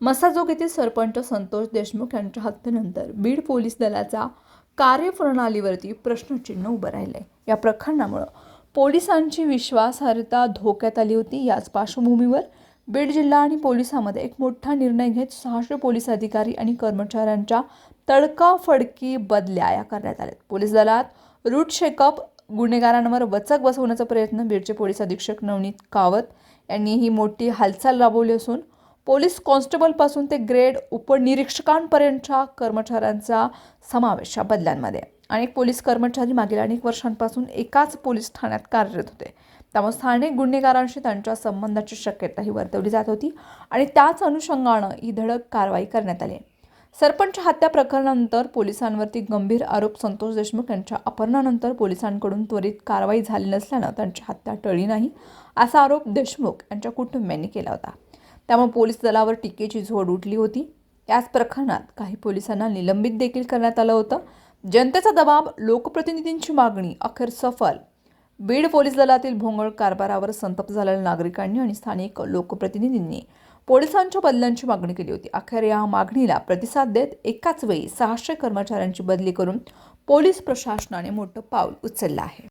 मसाजोग येथील सरपंच संतोष देशमुख यांच्या हत्येनंतर बीड पोलीस दलाचा कार्यप्रणालीवरती प्रश्नचिन्ह उभं राहिलंय. या प्रकरणामुळं पोलिसांची विश्वासार्हता धोक्यात आली होती. याच पार्श्वभूमीवर बीड जिल्हा आणि पोलिसांमध्ये एक मोठा निर्णय घेत सहाशे पोलीस अधिकारी आणि कर्मचाऱ्यांच्या तडकाफडकी बदल्या या करण्यात आल्या पोलीस दलात रूट शेकअप गुन्हेगारांवर वचक बसवण्याचा प्रयत्न बीडचे पोलीस अधीक्षक नवनीत कावत यांनी ही मोठी हालचाल राबवली असून पोलीस कॉन्स्टेबलपासून ते ग्रेड उपनिरीक्षकांपर्यंतच्या कर्मचाऱ्यांचा समावेश या बदल्यांमध्ये. अनेक पोलीस कर्मचारी मागील अनेक वर्षांपासून एकाच पोलीस ठाण्यात कार्यरत होते. त्यामुळे स्थानिक गुन्हेगारांशी त्यांच्या संबंधाची शक्यताही वर्तवली जात होती आणि त्याच अनुषंगानं ही धडक कारवाई करण्यात आली. सरपंच हत्या प्रकरणानंतर पोलिसांवरती गंभीर आरोप संतोष देशमुख यांच्या अपहरणानंतर पोलिसांकडून त्वरित कारवाई झाली नसल्यानं त्यांची हत्या टळली नाही असा आरोप देशमुख यांच्या कुटुंबियांनी केला होता. त्यामुळे पोलीस दलावर टीकेची झोड उठली होती. याच प्रकरणात काही पोलिसांना निलंबित देखील करण्यात आलं होतं. जनतेचा दबाव लोकप्रतिनिधींची मागणी अखेर सफल. बीड पोलीस दलातील भोंगळ कारभारावर संतप्त झालेल्या नागरिकांनी आणि स्थानिक लोकप्रतिनिधींनी पोलिसांच्या बदल्यांची मागणी केली होती. अखेर या मागणीला प्रतिसाद देत एकाच वेळी सहाशे कर्मचाऱ्यांची बदली करून पोलीस प्रशासनाने मोठं पाऊल उचललं आहे.